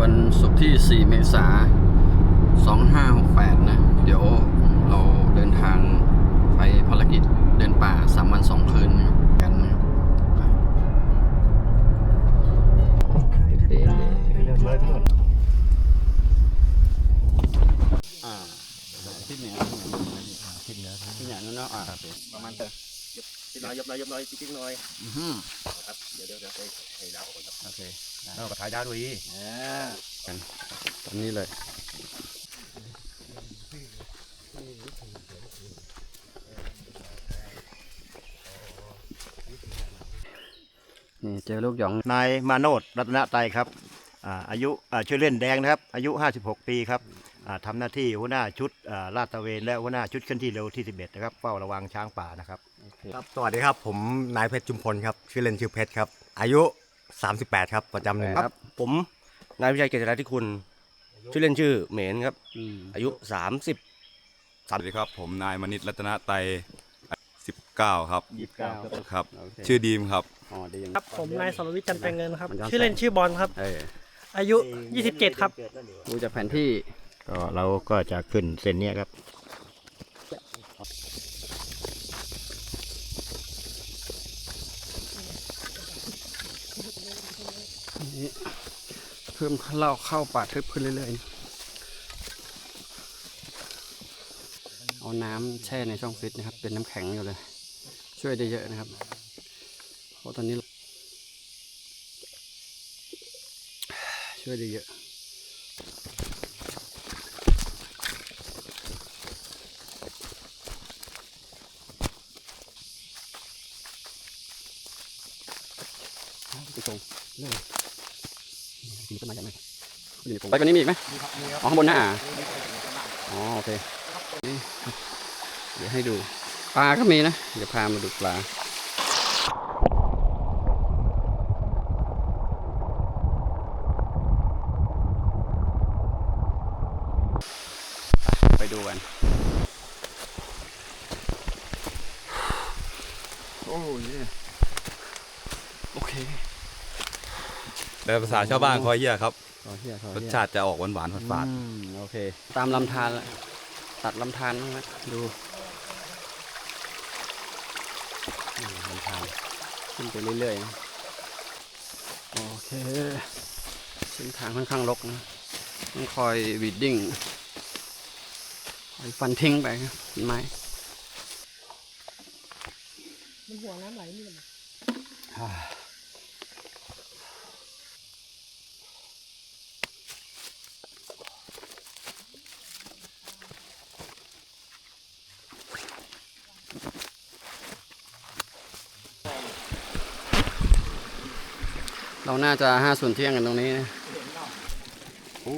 วันศุกร์ที่ 4 เมษายน2568 นะ เดี๋ยวเราเดินทางไปภารกิจเดินป่า 3 วัน 2 คืนนะครับกันนะครับเดินเลยเริ่มเลยทั้งหมดอ่าทิศเหนือทิศเหนือทิศเหนือทิศเหนือนู่นเนาะอ่าประมาณเตอ ติดน้อยยบน้อยยบน้อยจิ๊กน้อยอือหือครับเดี๋ยวเดี๋ยวเดี๋ยวไปให้ดาวก่อนครับโอเคได้เราก็ถ่ายดาวด้วยอ่ากันตอนนี้เลยนี่เจอลูกหยองนายมาโนดรัตนไตรครับอ่าอายุอ่าชื่อเล่นแดงนะครับ อายุ 56 ปีครับอ่าทำหน้าที่หัวหน้าชุดอ่าลาดตระเวนและหัวหน้าชุดเคลื่อนที่เร็วที่ 11 นะครับเฝ้าระวังช้างป่านะครับ ครับสวัสดีครับ ผมนายเพชรจุมพลครับชื่อเล่นชื่อเพชรครับ อายุ 38 ครับประจำหนึ่งครับ ผมนายวิชัยเกษตรที่คุณ ชื่อเล่นชื่อเหมนครับอืมอายุ 30 สวัสดีครับ ผมนายมณิตรัตนไตร19 ครับ ยี่สิบเก้าครับโอเคชื่อดีมครับ อ๋อดีครับ ผมนายสรวิทย์จันทร์แปลงเงินครับมันย้อนชื่อเล่นแสงชื่อบอลครับ เอออายุ 27 ครับ ดูจากแผนที่ก็เราก็จะขึ้นเส้นเนี้ยครับ เพิ่มเล่าเข้าป่าทึบขึ้นเรื่อยๆ เอาน้ำแช่ในช่องฟิตนะครับ เป็นน้ำแข็งอยู่เลย ช่วยได้เยอะนะครับ เพราะตอนนี้ ช่วยได้เยอะตรงเลย มีต้นไม้ใหญ่ไหมไปกว่านี้มีอีกไหมอ๋อข้างบนหน้าอะอ๋อโอเคนี่ครับเดี๋ยวให้ดู ปลาก็มีนะ เดี๋ยวพามาดูปลาไปดูกัน โอ้ยโอเค แต่ภาษาชาวบ้านคอยเยี่ยครับขอเฮียขอรสเฮียชาติจะออกหวานหวานๆฝาดอืมโอเค ตามลำธารละตัดลำธารบ้างนะดูอืมลำธารขึ้นไปเรื่อยๆนะโอเคเส้นทางค่อนข้างรกนะต้องคอยวีดดิ้งคอยฟันทิ้งไปครับต้นไม้ มันหัวน้ำไหลนี่ เราน่าจะห้าส่วนเที่ยงกันตรงนี้นะโอ้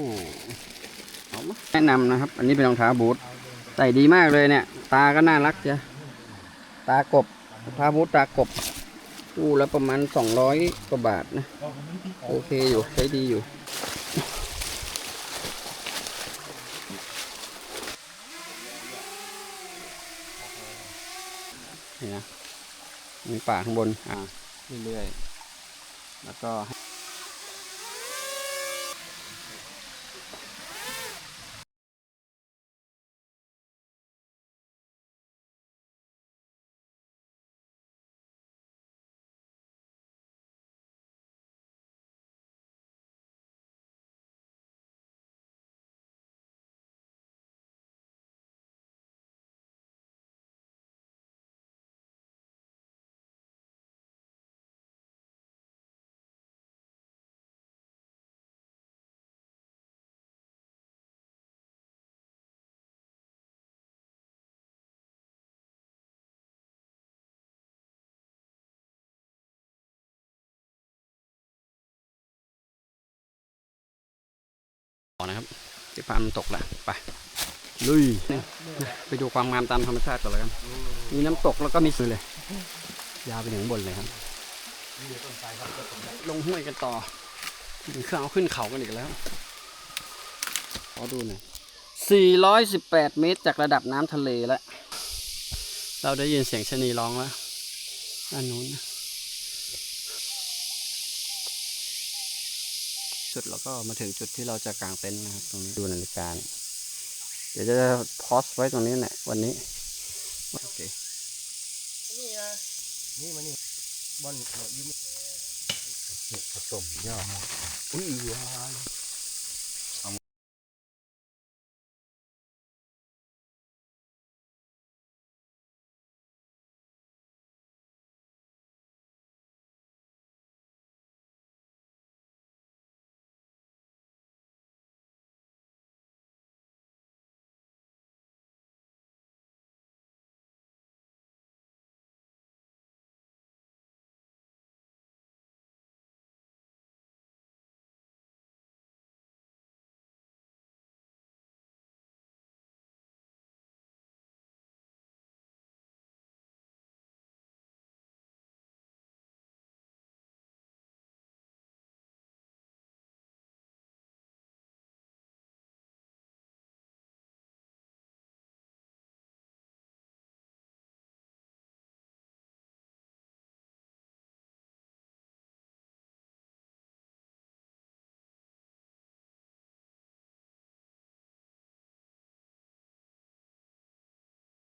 แนะนำนะครับ อันนี้เป็นรองเท้าบูทใส่ดีมากเลยเนี่ย ตาก็น่ารักจ้ะตากบรองเท้าบูทตากบตู้ละประมาณสองร้อยกว่าบาทนะ โอเคอยู่ใช้ดีอยู่นี่นะมีป่าข้างบน อ่าเรื่อยๆ แล้วก็ นะครับที่พามันตกแหละไปลุยนี่ไปดูความงามตามธรรมชาติก่อนเลยกันมีน้ำตกแล้วก็มีสื่อเลย ยาวไปถึงบนเลยครับ ลงห้วยกันต่อถึงเครื่องเอาขึ้นเขากันอีกแล้วขอดูหน่อย418 เมตรจากระดับน้ำทะเลแล้ว เราได้ยินเสียงชะนีร้องแล้วอันนู้นนะ จุดแล้วก็มาถึงจุดที่เราจะกางเต็นท์นะครับ ตรงนี้ดูนาฬิกาเนี่ยเดี๋ยวจะพอสไว้ตรงนี้แหละวันนี้โอเคนี่มานี่บอลยิ้มผสมย่ออุ้ยว้าว